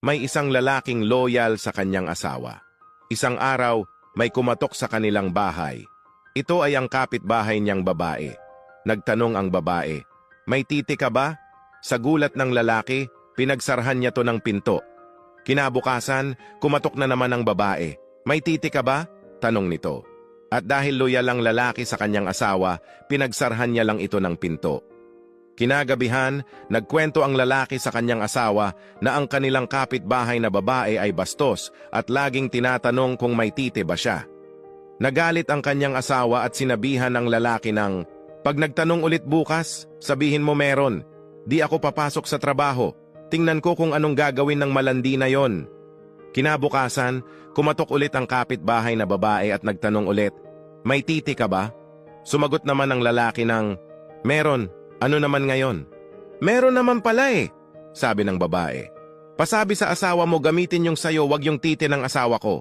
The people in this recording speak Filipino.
may isang lalaking loyal sa kanyang asawa. Isang araw, may kumatok sa kanilang bahay. Ito ay ang kapitbahay niyang babae. Nagtanong ang babae, May titi ka ba? Sa gulat ng lalaki, pinagsarhan niya to ng pinto. Kinabukasan, kumatok na naman ang babae. May titi ka ba? Tanong nito. At dahil loyal ang lalaki sa kanyang asawa, pinagsarhan niya lang ito ng pinto. Kinagabihan, nagkwento ang lalaki sa kanyang asawa na ang kanilang kapitbahay na babae ay bastos at laging tinatanong kung may titi ba siya. Nagalit ang kanyang asawa at sinabihan ng lalaki ng, Pag nagtanong ulit bukas, sabihin mo meron. Di ako papasok sa trabaho. Tingnan ko kung anong gagawin ng malandi na yon. Kinabukasan, kumatok ulit ang kapitbahay na babae at nagtanong ulit, May titi ka ba? Sumagot naman ang lalaki ng, Meron, ano naman ngayon? Meron naman pala eh, sabi ng babae. Pasabi sa asawa mo gamitin yung sayo wag yung titi ng asawa ko.